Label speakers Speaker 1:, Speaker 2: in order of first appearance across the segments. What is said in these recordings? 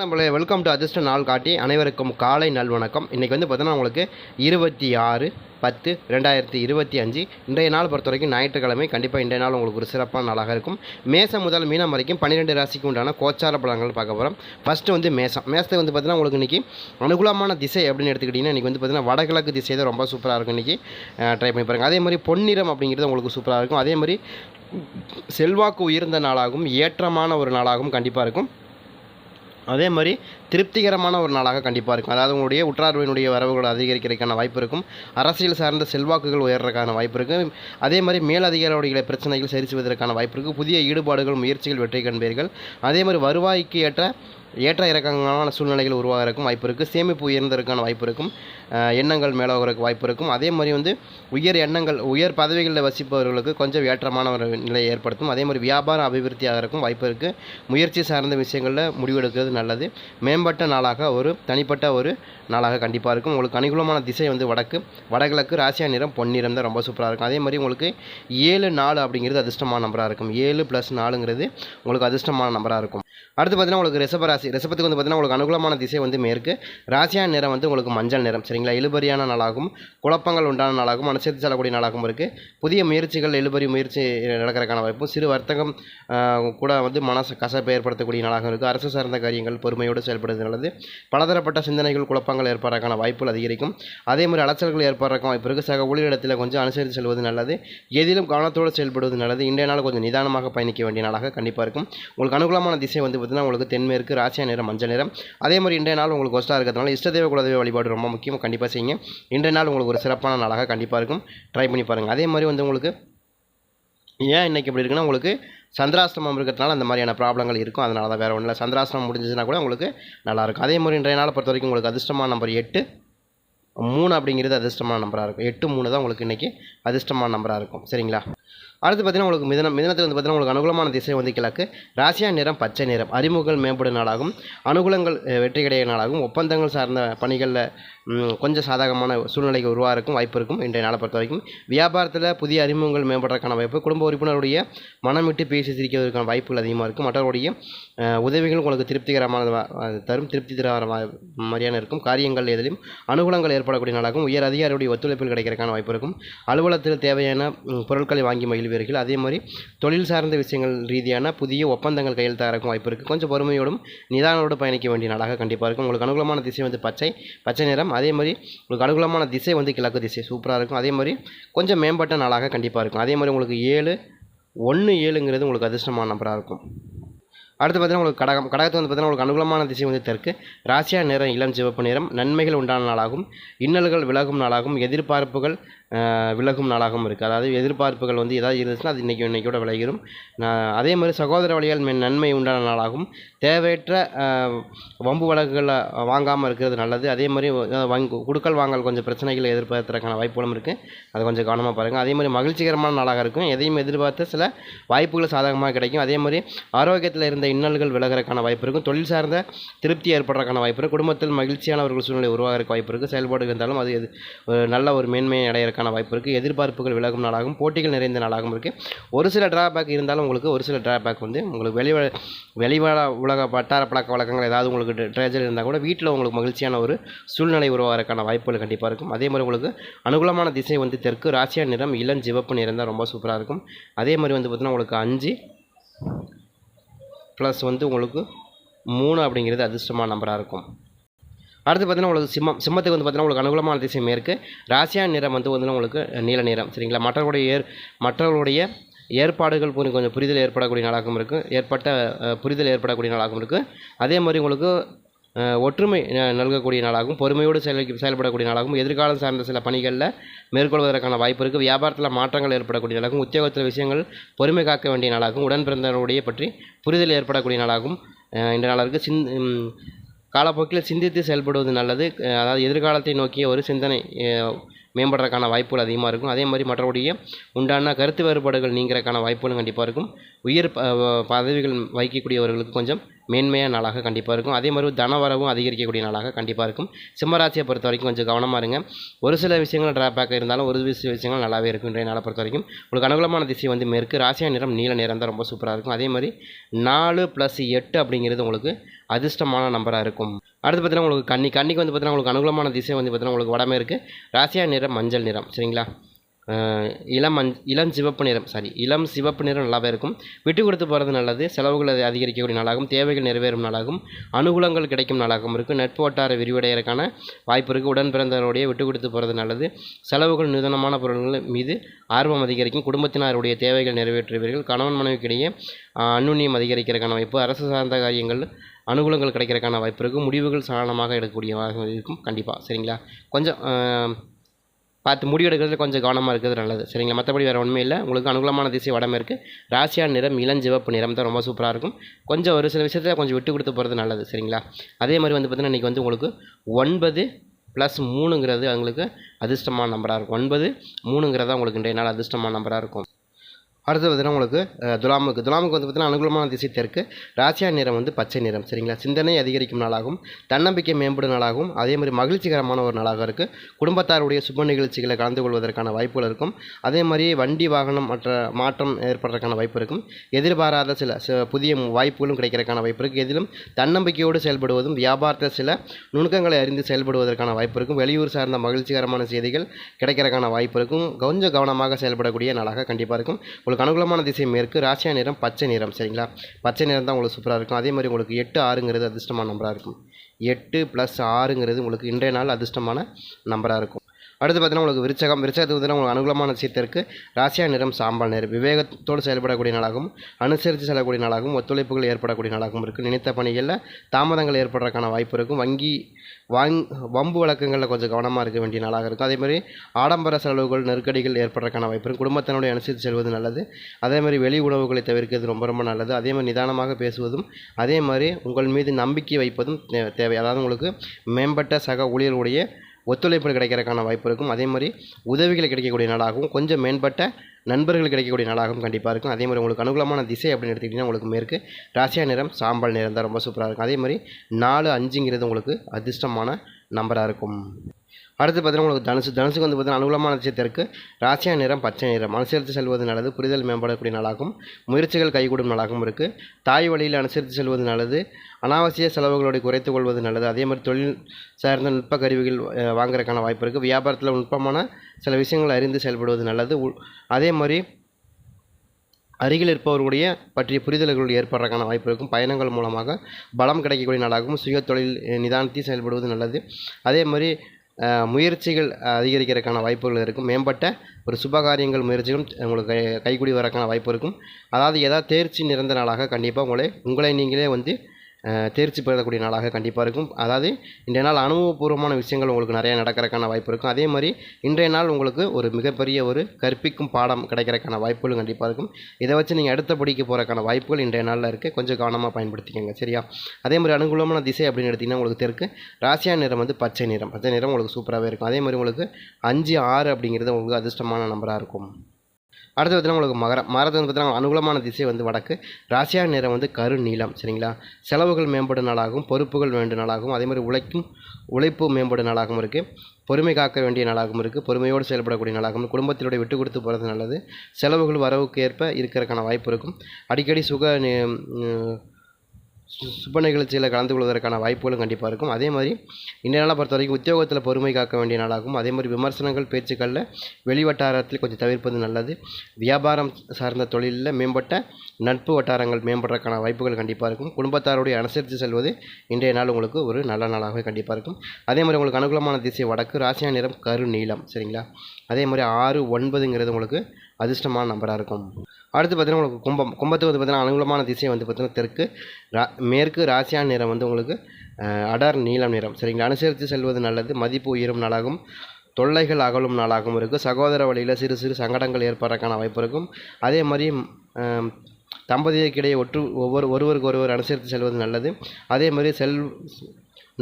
Speaker 1: நம்மளே welcome to அதிர்ஷ்ட நாள் காட்டி அனைவருக்கும் காலை நல்வணக்கம் இன்றைக்கி வந்து பார்த்தோன்னா உங்களுக்கு இருபத்தி ஆறு பத்து ரெண்டாயிரத்தி இருபத்தி அஞ்சு இன்றைய நாள் பொறுத்த வரைக்கும் ஞாயிற்றுக்கிழமை. கண்டிப்பாக இன்றைய நாள் உங்களுக்கு ஒரு சிறப்பான நாளாக இருக்கும். மேசம் முதல் மீனம் வரைக்கும் பன்னிரெண்டு ராசிக்கு உண்டான கோச்சார பலன்கள் பார்க்க போகிறோம் ஃபஸ்ட்டு வந்து மேசம். மேசத்தை வந்து பார்த்தீங்கன்னா உங்களுக்கு இன்றைக்கி அனுகூலமான திசை அப்படின்னு எடுத்துக்கிட்டிங்கன்னா இன்றைக்கி வந்து பார்த்தீங்கன்னா வடகிழக்கு திசை தான் ரொம்ப சூப்பராக இருக்கும் இன்றைக்கி ட்ரை பண்ணி பாருங்கள் அதே மாதிரி பொன்னிறம் அப்படிங்கிறது உங்களுக்கு சூப்பராக இருக்கும். அதே மாதிரி செல்வாக்கு உயர்ந்த நாளாகவும் ஏற்றமான ஒரு நாளாகவும் கண்டிப்பாக இருக்கும். அதே மாதிரி திருப்திகரமான ஒரு நாளாக கண்டிப்பாக இருக்கும். அதாவது உங்களுடைய உற்றார்வினுடைய வரவுகள் அதிகரிக்கிறதுக்கான வாய்ப்பு இருக்கும். அரசியல் சார்ந்த செல்வாக்குகள் உயர்றதுக்கான வாய்ப்பு இருக்கும். அதே மாதிரி மேலதிகாரிகளுடைய பிரச்சனைகள் சரி செய்வதற்கான வாய்ப்பு இருக்குது புதிய ஈடுபாடுகள் முயற்சிகள் வெற்றி காண்பீர்கள் அதே மாதிரி வருவாய்க்கு ஏற்ற ஏற்ற இறக்கங்களான சூழ்நிலைகள் உருவாகிறதுக்கும் வாய்ப்பு இருக்குது சேமிப்பு உயர்ந்ததற்கான வாய்ப்பு இருக்கும். எண்ணங்கள் மேலோகிறதுக்கு வாய்ப்பு இருக்கும். அதே மாதிரி வந்து உயர் எண்ணங்கள் உயர் பதவிகளில் வசிப்பவர்களுக்கு கொஞ்சம் ஏற்றமான ஒரு நிலையை ஏற்படுத்தும். அதே மாதிரி வியாபாரம் அபிவிருத்தி ஆகிறதுக்கும் வாய்ப்பு இருக்குது முயற்சி சார்ந்த விஷயங்களில் முடிவெடுக்கிறது நல்லது. மேம்பட்ட நாளாக ஒரு தனிப்பட்ட ஒரு நாளாக கண்டிப்பாக இருக்கும். உங்களுக்கு அனுகூலமான திசை வந்து வடக்கு. வடகிழக்கு ராசியா நிறம் பொன்னிறம் தான் ரொம்ப சூப்பராக இருக்கும். அதே மாதிரி உங்களுக்கு ஏழு நாலு அப்படிங்கிறது அதிர்ஷ்டமான நம்பராக இருக்கும். ஏழு ப்ளஸ் நாலுங்கிறது உங்களுக்கு அதிர்ஷ்டமான நம்பராக இருக்கும். அடுத்து பார்த்தீங்கன்னா உங்களுக்கு ரிஷப ராசி. ரிஷபத்துக்கு வந்து பார்த்தீங்கன்னா உங்களுக்கு அனுகூலமான திசை வந்து மேற்கு. ராசியான நிறம் வந்து உங்களுக்கு மஞ்சள் நிறம். சரிங்களா? இழுபறியான நாளாகும். குழப்பங்கள் உண்டான நாளாகவும் அனுசரித்து செல்லக்கூடிய நாளாகவும் இருக்குது புதிய முயற்சிகள் இழுபறி முயற்சி நடக்கிறதுக்கான வாய்ப்பும் சிறு வர்த்தகம் கூட வந்து மனசு கசப்பை ஏற்படுத்தக்கூடிய நாளாகவும் இருக்குது அரசு சார்ந்த காரியங்கள் பொறுமையோடு செயல்படுவது நல்லது. பலதரப்பட்ட சிந்தனைகள் குழப்பங்கள் ஏற்படுறதுக்கான வாய்ப்புகள் அதிகரிக்கும். அதே மாதிரி அலைச்சல்கள் ஏற்படுறதுக்கும் வாய்ப்பு இருக்குது சக ஊழியரிடத்தில் கொஞ்சம் அனுசரித்து செல்வது நல்லது. எதிலும் கவனத்தோடு செயல்படுவது நல்லது. இன்றைய நாள் கொஞ்சம் நிதானமாக பயணிக்க வேண்டிய நாளாக கண்டிப்பாக இருக்கும். உங்களுக்கு அனுகூலமான திசை வந்து பார்த்தீங்கன்னா உங்களுக்கு தென்மேற்கு ராசியா நிறம் மஞ்சள் நிறம். அதே மாதிரி இன்றைய நாள் உங்களுக்கு ஒஸ்ட்டாக இருக்கிறதுனால இஷ்டதேவ குலதெய்வ வழிபாடு ரொம்ப முக்கியம் கண்டிப்பாக செய்யுங்க. இன்றைய நாள் உங்களுக்கு ஒரு சிறப்பான நாளாக கண்டிப்பாக இருக்கும். ட்ரை பண்ணி பாருங்கள் அதே மாதிரி வந்து உங்களுக்கு ஏன் இன்றைக்கி இப்படி இருக்குன்னா உங்களுக்கு சந்திராஷ்டமம் இருக்கிறதுனால அந்த மாதிரியான ப்ராப்ளங்கள் இருக்கும். அதனால தான் வேறு ஒன்றும் இல்லை சந்திராஷ்டமம் முடிஞ்சதுன்னா கூட உங்களுக்கு நல்லாயிருக்கும் அதே மாதிரி இன்றைய நாளை பொறுத்த வரைக்கும் உங்களுக்கு அதிர்ஷ்டமான நம்பர் எட்டு மூணு அப்படிங்கிறது அதிர்ஷ்டமான நம்பராக இருக்கும். எட்டு மூணு தான் உங்களுக்கு இன்றைக்கி அதிர்ஷ்டமான நம்பராக இருக்கும். சரிங்களா? அடுத்து பார்த்தீங்கன்னா உங்களுக்கு மிதனம் மிதனத்தில் வந்து பார்த்தீங்கன்னா உங்களுக்கு அனுகூலமான திசை வந்து கிழக்கு. ராசியா நிறம் பச்சை நிறம். அறிமுகங்கள் மேம்படும் நாளாகும். அனுகூலங்கள் வெற்றி கிடைய நாளாகும். ஒப்பந்தங்கள் சார்ந்த பணிகளில் கொஞ்சம் சாதகமான சூழ்நிலைக்கு உருவாகிறக்கும் வாய்ப்பு இருக்கும் இன்றைய நாளை பொறுத்த வரைக்கும். வியாபாரத்தில் புதிய அறிமுகங்கள் மேம்படுறதுக்கான வாய்ப்பு குடும்ப உறுப்பினருடைய மனம் விட்டு பேசி சிரிக்கிறதுக்கான வாய்ப்புகள் அதிகமாக இருக்கும் மற்றவருடைய உதவிகள் உங்களுக்கு திருப்திகரமான தரும் திருப்தி தர மாதிரியான இருக்கும். காரியங்கள் எதிலும் அனுகூலங்கள் ஏற்படக்கூடிய நாளாகும். உயர் அதிகாரியுடைய ஒத்துழைப்பில் கிடைக்கிறதுக்கான வாய்ப்பு இருக்கும். அலுவலகத்தில் தேவையான பொருட்களை வாங்கி மகிழ்வீர்கள். அதே மாதிரி தொழில் சார்ந்த விஷயங்கள் ரீதியான புதிய ஒப்பந்தங்கள் கையெழுத்தாகிறக்கும் வாய்ப்பு இருக்குது கொஞ்சம் பொறுமையோடும் நிதானோடு பயணிக்க வேண்டிய நாளாக கண்டிப்பாக இருக்கும். உங்களுக்கு அனுகூலமான திசை வந்து பச்சை பச்சை நிறம். அதே மாதிரி உங்களுக்கு அனுகூலமான திசை வந்து கிழக்கு திசை. சூப்பராக இருக்கும். அதே மாதிரி கொஞ்சம் மேம்பட்ட நாளாக கண்டிப்பாக இருக்கும். அதே மாதிரி உங்களுக்கு ஏழு ஒன்று ஏழுங்கிறது உங்களுக்கு அதிர்ஷ்டமான நம்பராக இருக்கும். அடுத்து பார்த்தீங்கன்னா உங்களுக்கு கடகம். கடகத்தை வந்து பார்த்தீங்கன்னா உங்களுக்கு அனுகூலமான திசை வந்து தெற்கு. ராசியா நிறம் இளம் சிவப்பு நிறம். நன்மைகள் உண்டான நாளாகும். இன்னல்கள் விலகும் நாளாகும். எதிர்பார்ப்புகள் விலகும் நாளாகவும் இருக்குது அதாவது எதிர்பார்ப்புகள் வந்து ஏதாவது இருந்துச்சுன்னா அது இன்றைக்கி இன்றைக்கியோட விலகிடும் நான் அதே மாதிரி சகோதர வழியால் நன்மை உண்டான நாளாகும் தேவையற்ற வம்பு வழக்குகளை வாங்காமல் இருக்கிறது நல்லது. அதே மாதிரி வங் குடுக்கல் வாங்கல் கொஞ்சம் பிரச்சனைகளை எதிர்பார்த்துறதுக்கான வாய்ப்புகளும் இருக்குது அதை கொஞ்சம் கவனமாக பாருங்கள் அதே மாதிரி மகிழ்ச்சிகரமான நாளாக இருக்கும். எதையும் எதிர்பார்த்து சில வாய்ப்புகள் சாதகமாக கிடைக்கும். அதே மாதிரி ஆரோக்கியத்தில் இருந்த இன்னல்கள் விலகிறதுக்கான வாய்ப்பு இருக்கும். தொழில் சார்ந்த திருப்தி ஏற்படுறதுக்கான வாய்ப்பு இருக்கும். குடும்பத்தில் மகிழ்ச்சியானவர்கள் சூழ்நிலை உருவாகிறதுக்கு வாய்ப்பு இருக்குது செயல்பாடு இருந்தாலும் அது ஒரு நல்ல ஒரு மேன்மையை அடையிறதுக்கான வாய்ப்பு இருக்குது எதிர்பார்ப்புகள் விலகும் நாளாகவும் போட்டிகள் நிறைந்த நாளாகவும் இருக்குது ஒரு சில டிராபேக் இருந்தாலும் உங்களுக்கு ஒரு சில டிராபேக் வந்து உங்களுக்கு வெளி வெளிவள உலக வட்டார பழக்க வழக்கங்கள் ஏதாவது உங்களுக்கு ட்ரேஜர் இருந்தால் கூட வீட்டில் உங்களுக்கு மகிழ்ச்சியான ஒரு சூழ்நிலை உருவாகிறதுக்கான வாய்ப்புகள் கண்டிப்பாக இருக்கும். அதே மாதிரி உங்களுக்கு அனுகூலமான திசை வந்து தெற்கு ராசியா நிறம் இளம் சிவப்பு நிறம் தான் ரொம்ப சூப்பராக இருக்கும். அதே மாதிரி வந்து பார்த்திங்கன்னா உங்களுக்கு அஞ்சு ப்ளஸ் வந்து உங்களுக்கு மூணு அப்படிங்கிறது அதிர்ஷ்டமான நம்பராக இருக்கும். அடுத்து பார்த்தீங்கன்னா உங்களுக்கு சிம்மம் சிம்மத்துக்கு வந்து பார்த்தீங்கன்னா உங்களுக்கு அனுகூலமான திசை இருக்குது ராசியா நிறம் வந்து வந்து உங்களுக்கு நீல நிறம் சரிங்களா? மற்றவர்களுடைய ஏற் மற்றவர்களுடைய ஏற்பாடுகள் புரி கொஞ்சம் புரிதல் ஏற்படக்கூடிய நாளாகவும் இருக்குது ஏற்பட்ட புரிதல் ஏற்படக்கூடிய நாளாகவும் இருக்குது அதே மாதிரி உங்களுக்கு ஒற்றுமை நல்கக்கூடிய நாளாகவும் பொறுமையோடு செயல் செயல்படக்கூடிய நாளாகவும் எதிர்காலம் சார்ந்த சில பணிகளில் மேற்கொள்வதற்கான வாய்ப்பு இருக்குது வியாபாரத்தில் மாற்றங்கள் ஏற்படக்கூடிய நாளாகவும் உத்தியோகத்தில் விஷயங்கள் பொறுமை காக்க வேண்டிய நாளாகவும் உடன் பிறந்தவருடைய பற்றி புரிதல் ஏற்படக்கூடிய நாளாகவும் இந்த நாளாக இருக்குது சிந் காலப்போக்கில் சிந்தித்து செயல்படுவது நல்லது. அதாவது எதிர்காலத்தை நோக்கிய ஒரு சிந்தனை மேம்படுறதுக்கான வாய்ப்புகள் அதிகமாக இருக்கும். அதே மாதிரி மற்றபடிய உண்டான கருத்து வேறுபாடுகள் நீங்கிறதுக்கான வாய்ப்புகளும் கண்டிப்பாக இருக்கும். உயர் ப- பதவிகள் வகிக்கக்கூடியவர்களுக்கு கொஞ்சம் மேன்மையான நாளாக கண்டிப்பாக இருக்கும். அதே மாதிரி தனவரவும் அதிகரிக்கக்கூடிய நாளாக கண்டிப்பாக இருக்கும். சிம்மராசியை பொறுத்த வரைக்கும் கொஞ்சம் கவனமாக இருங்க. ஒரு சில விஷயங்கள் ட்ராபேக் இருந்தாலும் ஒரு சில விஷயங்கள் நல்லாவே இருக்கும் இன்றைய நாளை பொறுத்த வரைக்கும். உங்களுக்கு அனுகூலமான திசை வந்து மேற்கு. ராசியா நிறம் நீல நிறம் தான் ரொம்ப சூப்பராக இருக்கும். அதே மாதிரி நாலு ப்ளஸ் எட்டு அப்படிங்கிறது உங்களுக்கு அதிர்ஷ்டமான நம்பராக இருக்கும். அடுத்து பார்த்தீங்கன்னா உங்களுக்கு கன்னி கன்னிக்கு வந்து பார்த்தீங்கன்னா உங்களுக்கு அனுகூலமான திசை வந்து பார்த்தீங்கன்னா உங்களுக்கு வடமேற்கு. ராசியா நிறம் மஞ்சள் நிறம். சரிங்களா? இளம் அஞ் இளம் சிவப்பு நிறம் சாரி இளம் சிவப்பு நிறம் நல்லாவே இருக்கும். விட்டு கொடுத்து போகிறது நல்லது. செலவுகள் அது அதிகரிக்கக்கூடிய நாளாகும். தேவைகள் நிறைவேறும் நாளாகும். அனுகூலங்கள் கிடைக்கும் நாளாகவும் இருக்கும். நட்பு விரிவடைகிறதுக்கான வாய்ப்பு இருக்குது உடன் பிறந்தவருடைய விட்டு கொடுத்து போகிறது நல்லது. செலவுகள் நிதானமான பொருட்கள் மீது ஆர்வம் அதிகரிக்கும். குடும்பத்தினருடைய தேவைகள் நிறைவேற்றுவீர்கள். கணவன் மனைவிக்கிடையே அன்னுண்ணியம் அதிகரிக்கிறதுக்கான வாய்ப்பு. அரசு சார்ந்த காரியங்கள் அனுகூலங்கள் கிடைக்கிறதுக்கான வாய்ப்பு இருக்குது முடிவுகள் சாரணமாக எடுக்கக்கூடிய வாய்ப்பு இருக்கும். கண்டிப்பாக சரிங்களா? கொஞ்சம் பார்த்து முடிவு எடுக்கிறது கொஞ்சம் கவனமாக இருக்கிறது நல்லது. சரிங்களா? மற்றபடி வேறு ஒன்றுமே இல்லை. உங்களுக்கு அனுகூலமான திசை வடமேற்கு ராசியா நிறம் இளஞ்சிவப்பு நிறம் தான் ரொம்ப சூப்பராக இருக்கும். கொஞ்சம் ஒரு சில விஷயத்தில் கொஞ்சம் விட்டு கொடுத்து போகிறது நல்லது. சரிங்களா? அதே மாதிரி வந்து பார்த்திங்கன்னா இன்றைக்கி வந்து உங்களுக்கு ஒன்பது ப்ளஸ் மூணுங்கிறது உங்களுக்கு அதிர்ஷ்டமான நம்பராக இருக்கும். ஒன்பது மூணுங்கிறது தான் உங்களுக்கு இன்றைய நாள் அதிர்ஷ்டமான நம்பராக இருக்கும். அடுத்து பார்த்தீங்கன்னா உங்களுக்கு துலாமுக்கு. துலாமுக்கு வந்து பார்த்தீங்கன்னா அனுகூலமான திசை தெற்கு. ராசியா நிறம் வந்து பச்சை நிறம் சரிங்களா? சிந்தனை அதிகரிக்கும் நாளாகும் தன்னம்பிக்கை மேம்படும் நாளாகும். அதே மாதிரி மகிழ்ச்சிகரமான ஒரு நாளாக இருக்குது குடும்பத்தாருடைய சுப நிகழ்ச்சிகளை கலந்து கொள்வதற்கான வாய்ப்புகள் இருக்கும். அதே மாதிரி வண்டி வாகனம் மற்ற மாற்றம் ஏற்படுறதுக்கான வாய்ப்பு இருக்கும். எதிர்பாராத சில புதிய வாய்ப்புகளும் கிடைக்கிறதுக்கான வாய்ப்பு இருக்குது எதிலும் தன்னம்பிக்கையோடு செயல்படுவதும் வியாபாரத்தில் சில நுணுக்கங்களை அறிந்து செயல்படுவதற்கான வாய்ப்பு இருக்கும். வெளியூர் சார்ந்த மகிழ்ச்சிகரமான செய்திகள் கிடைக்கிறதுக்கான வாய்ப்பு இருக்கும். கொஞ்சம் கவனமாக செயல்படக்கூடிய நாளாக கண்டிப்பாக இருக்கும். உங்களுக்கு அனுகூலமான திசை மேற்கு ராசியா நிறம் பச்சை நிறம் சரிங்களா? பச்சை நிறம் தான் உங்களுக்கு சூப்பராக இருக்கும். அதே மாதிரி உங்களுக்கு எட்டு ஆறுங்கிறது அதிர்ஷ்டமான நம்பராக இருக்கும். எட்டு ப்ளஸ் ஆறுங்கிறது உங்களுக்கு இன்றைய நாள் அதிர்ஷ்டமான நம்பராக இருக்கும். அடுத்து பார்த்தீங்கன்னா உங்களுக்கு விருச்சகம் விருச்சகத்துக்கு வந்து உங்களுக்கு அனுகூலமான சீத்திற்கு ராசியா நிறம் சாம்பல் நிறம் விவேகத்தோடு செயல்படக்கூடிய நாளாகவும் அனுசரித்து செல்லக்கூடிய நாளாகவும் ஒத்துழைப்புகள் ஏற்படக்கூடிய நாளாகவும் இருக்குது நினைத்த பணிகளில் தாமதங்கள் ஏற்படுறதுக்கான வாய்ப்பு இருக்கும். வங்கி வாங் வம்பு வழக்கங்களில் கொஞ்சம் கவனமாக இருக்க வேண்டிய நாளாக இருக்கும். அதேமாதிரி ஆடம்பர செலவுகள் நெருக்கடிகள் ஏற்படுறதுக்கான வாய்ப்பு இருக்கும். குடும்பத்தினுடைய அனுசரித்து செல்வது நல்லது. அதே மாதிரி வெளி உணவுகளை தவிர்க்கிறது ரொம்ப ரொம்ப நல்லது. அதேமாதிரி நிதானமாக பேசுவதும் அதே மாதிரி உங்கள் மீது நம்பிக்கை வைப்பதும் தேவை. அதாவது உங்களுக்கு மேம்பட்ட சக ஊழியர்களுடைய ஒத்துழைப்பு கிடைக்கிறதுக்கான வாய்ப்பு இருக்கும். அதே மாதிரி உதவிகள் கிடைக்கக்கூடிய நாளாகவும் கொஞ்சம் மேம்பட்ட நண்பர்கள் கிடைக்கக்கூடிய நாளாகவும் கண்டிப்பாக இருக்கும். அதே மாதிரி உங்களுக்கு அனுகூலமான திசை அப்படின்னு எடுத்துக்கிட்டிங்கன்னா உங்களுக்கு மேற்கு ராசியா நிறம் சாம்பல் நிறம் தான் ரொம்ப சூப்பராக இருக்கும். அதே மாதிரி நாலு அஞ்சுங்கிறது உங்களுக்கு அதிர்ஷ்டமான நம்பராக இருக்கும். அடுத்து பார்த்தீங்கன்னா உங்களுக்கு தனுசு தனுசுக்கு வந்து பார்த்தீங்கன்னா அனுகூலமான திசைத்திற்கு ராசியா நிறம் பச்சை நிறம். அனுசரித்து செல்வது நல்லது புரிதல் மேம்படக்கூடிய நாளாகவும் முயற்சிகள் கைகூடும் நாளாகவும் இருக்குது தாய் வழியில் அனுசரித்து செல்வது நல்லது. அனாவசிய செலவுகளோடு குறைத்து கொள்வது நல்லது. அதே மாதிரி தொழில் சார்ந்த நுட்ப கருவிகள் வாங்குறதுக்கான வாய்ப்பு இருக்குது வியாபாரத்தில் நுட்பமான சில விஷயங்கள் அறிந்து செயல்படுவது நல்லது. உ- அதே மாதிரி அருகில் இருப்பவர்களுடைய பற்றிய புரிதல்கள் ஏற்படுறதுக்கான வாய்ப்பு இருக்கும். பயணங்கள் மூலமாக பலம் கிடைக்கக்கூடிய நாளாகவும் சுய தொழில் நிதானத்தையும் நிதானத்தை செயல்படுவது நல்லது. அதே மாதிரி முயற்சிகள் அதிகரிக்கிறதுக்கான வாய்ப்புகள் இருக்கும். மேம்பட்ட ஒரு சுபகாரியங்கள் முயற்சிகளும் உங்களுக்கு கை கைக்கூடி வரக்கான வாய்ப்பு இருக்கும். அதாவது ஏதாவது தேர்ச்சி நிறைந்த நாளாக கண்டிப்பாக உங்களை உங்களை நீங்களே வந்து தேர்ச்சி பெறக்கூடிய நாளாக கண்டிப்பாக இருக்கும். அதாவது இன்றைய நாள் அனுபவபூர்வமான விஷயங்கள் உங்களுக்கு நிறைய நடக்கிறதுக்கான வாய்ப்பு இருக்கும். அதே மாதிரி இன்றைய நாள் உங்களுக்கு ஒரு மிகப்பெரிய ஒரு கற்பிக்கும் பாடம் கிடைக்கிறதுக்கான வாய்ப்புகளும் கண்டிப்பாக இருக்கும். இதை வச்சு நீங்கள் அடுத்த படிக்க போகிறக்கான வாய்ப்புகள் இன்றைய நாளில் இருக்குது கொஞ்சம் கவனமாக பயன்படுத்திக்கோங்க சரியா? அதே மாதிரி அனுகூலமான திசை அப்படின்னு எடுத்திங்கன்னா உங்களுக்கு தெற்கு ராசியா நிறம் வந்து பச்சை நிறம். பச்சை நிறம் உங்களுக்கு சூப்பராகவே இருக்கும். அதே மாதிரி உங்களுக்கு அஞ்சு ஆறு அப்படிங்கிறது உங்களுக்கு அதிர்ஷ்டமான நம்பராக இருக்கும். அடுத்து பார்த்தீங்கன்னா உங்களுக்கு மகரம் மகரத்தை வந்து பார்த்தீங்கன்னா அனுகூலமான திசை வந்து வடக்கு. ராசியா நிறம் வந்து கரு நீலம் சரிங்களா? செலவுகள் மேம்படும் நாளாகவும் பொறுப்புகள் வேண்டும் நாளாகவும் அதே மாதிரி உழைக்கும் உழைப்பு மேம்படும் நாளாகவும் இருக்குது பொறுமை காக்க வேண்டிய நாளாகவும் இருக்குது பொறுமையோடு செயல்படக்கூடிய நாளாகவும் குடும்பத்தினுடைய விட்டு கொடுத்து போகிறது நல்லது. செலவுகள் வரவுக்கு ஏற்ப இருக்கிறதுக்கான வாய்ப்பு இருக்கும். அடிக்கடி சுக சுப நிகழ்ச்சியில் கலந்து கொள்வதற்கான வாய்ப்புகளும் கண்டிப்பாக இருக்கும். அதே மாதிரி இன்றைய நாளை பொறுத்த வரைக்கும் உத்தியோகத்தில் பொறுமை காக்க வேண்டிய நாளாகும் அதே மாதிரி விமர்சனங்கள் பேச்சுக்களில் வெளிவட்டாரத்தில் கொஞ்சம் தவிர்ப்பது நல்லது. வியாபாரம் சார்ந்த தொழிலில் மேம்பட்ட நட்பு வட்டாரங்கள் மேம்படுறதுக்கான வாய்ப்புகள் கண்டிப்பாக இருக்கும். குடும்பத்தாருடைய அனுசரித்து செல்வது இன்றைய நாள் உங்களுக்கு ஒரு நல்ல நாளாகவே கண்டிப்பாக இருக்கும். அதே மாதிரி உங்களுக்கு அனுகூலமான திசை வடக்கு ராசியா நிறம் கரு நீளம் சரிங்களா? அதே மாதிரி ஆறு ஒன்பதுங்கிறது உங்களுக்கு அதிர்ஷ்டமான நம்பராக இருக்கும். அடுத்து பார்த்தீங்கன்னா உங்களுக்கு கும்பம் கும்பத்துக்கு வந்து பார்த்தீங்கன்னா அனுகூலமான திசை வந்து பார்த்தீங்கன்னா தெற்கு ரா மேற்கு ராசியான் நிறம் வந்து உங்களுக்கு அடர் நீலம் நிறம். சரிங்களா அனுசரித்து செல்வது நல்லது. மதிப்பு உயரும் நாளாகும். தொல்லைகள் அகலும் நாளாகவும் இருக்குது சகோதர வழியில் சிறு சிறு சங்கடங்கள் ஏற்படுறதுக்கான வாய்ப்பு இருக்கும். அதே மாதிரி தம்பதியருக்கிடையே ஒற்று ஒவ்வொரு ஒருவருக்கு ஒருவர் அனுசரித்து செல்வது நல்லது. அதே மாதிரி செல்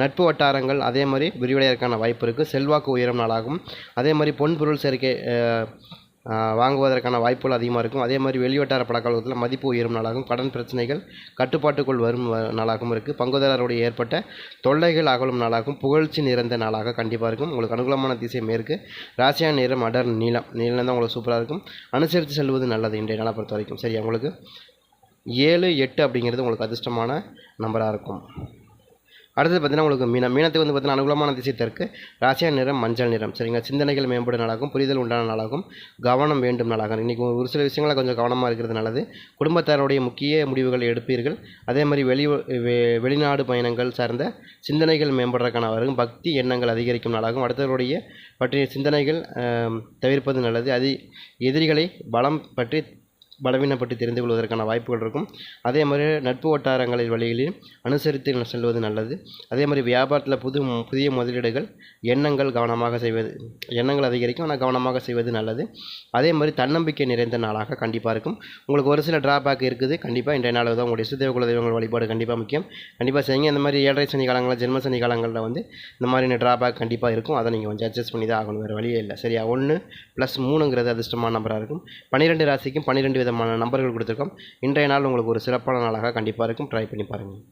Speaker 1: நட்பு வட்டாரங்கள் அதே மாதிரி விரிவடையறதுக்கான வாய்ப்பு இருக்குது செல்வாக்கு உயரும் நாளாகும். அதே மாதிரி பொன்பொருள் சேர்க்கை வாங்குவதற்கான வாய்ப்புகள் அதிகமாக இருக்கும். அதே மாதிரி வெளிவட்டார பழக்கவழக்கத்தில் மதிப்பு உயரும் நாளாகவும் கடன் பிரச்சனைகள் கட்டுப்பாட்டுக்குள் வரும் நாளாகவும் இருக்குது பங்குதாரருடைய ஏற்பட்ட தொல்லைகள் அகலும் நாளாகவும் புகழ்ச்சி நிறைந்த நாளாக கண்டிப்பாக இருக்கும். உங்களுக்கு அனுகூலமான திசை மேற்கு. ராசியான நிறம் அடர் நீளம் நீளம் தான் உங்களுக்கு சூப்பராக இருக்கும். அனுசரித்து செல்வது நல்லது இன்றைய நாளை பொறுத்த வரைக்கும். சரி உங்களுக்கு? ஏழு எட்டு அப்படிங்கிறது உங்களுக்கு அதிர்ஷ்டமான நம்பராக இருக்கும். அடுத்தது பார்த்தீங்கன்னா உங்களுக்கு மீனம் மீனத்துக்கு வந்து பார்த்தீங்கன்னா அனுகூலமான திசை தெற்கு ராசியான நிறம் மஞ்சள் நிறம். சரிங்களா? சிந்தனைகள் மேம்படும் நாளாகும் புரிதல் உண்டான நாளாகும் கவனம் வேண்டும் நாளாகும். இன்றைக்கி ஒரு சில விஷயங்களை கொஞ்சம் கவனமாக இருக்கிறது நல்லது. குடும்பத்தாருடைய முக்கிய முடிவுகளை எடுப்பீர்கள். அதே மாதிரி வெளி வெ- வெளிநாடு பயணங்கள் சார்ந்த சிந்தனைகள் மேம்படுறதுக்கான வரும். பக்தி எண்ணங்கள் அதிகரிக்கும் நாளாகும். அடுத்தவருடைய பற்றிய சிந்தனைகள் தவிர்ப்பது நல்லது. அது எதிரிகளை பலம் பற்றி பலவீனப்பட்டு தெரிந்து கொள்வதற்கான வாய்ப்புகள் இருக்கும். அதே மாதிரி நட்பு வட்டாரங்களின் வழிகளில் அனுசரித்து செல்வது நல்லது. அதே மாதிரி வியாபாரத்தில் புது புதிய முதலீடுகள் எண்ணங்கள் கவனமாக செய்வது எண்ணங்கள் அதிகரிக்கும் ஆனால் கவனமாக செய்வது நல்லது. அதே மாதிரி தன்னம்பிக்கை நிறைந்த நாளாக கண்டிப்பாக இருக்கும். உங்களுக்கு ஒரு சில டிராபேக் இருக்குது கண்டிப்பாக இன்றைய நாள் தான் உங்களுடைய சுதேவ குலதெய்வங்கள் வழிபாடு கண்டிப்பாக முக்கியம். கண்டிப்பாக செய்யுங்க. இந்த மாதிரி ஏழரை சனி காலங்களில் ஜென்ம சனி காலங்களில் வந்து இந்த மாதிரி டிராபேக் கண்டிப்பாக இருக்கும். அதை நீங்கள் கொஞ்சம் அட்ஜஸ்ட் பண்ணி தான் ஆகணும். வேறு வழியே இல்லை. சரியா? ஒன்று ப்ளஸ் மூணுங்கிறது அதிர்ஷ்டமான நம்பராக இருக்கும். பன்னிரெண்டு ராசிக்கும் பன்னிரெண்டு விதமான நம்பர்கள் கொடுத்துருக்கோம். இன்றைய நாள் உங்களுக்கு ஒரு சிறப்பான நாளாக கண்டிப்பாக இருக்கும். ட்ரை பண்ணி பாருங்கள்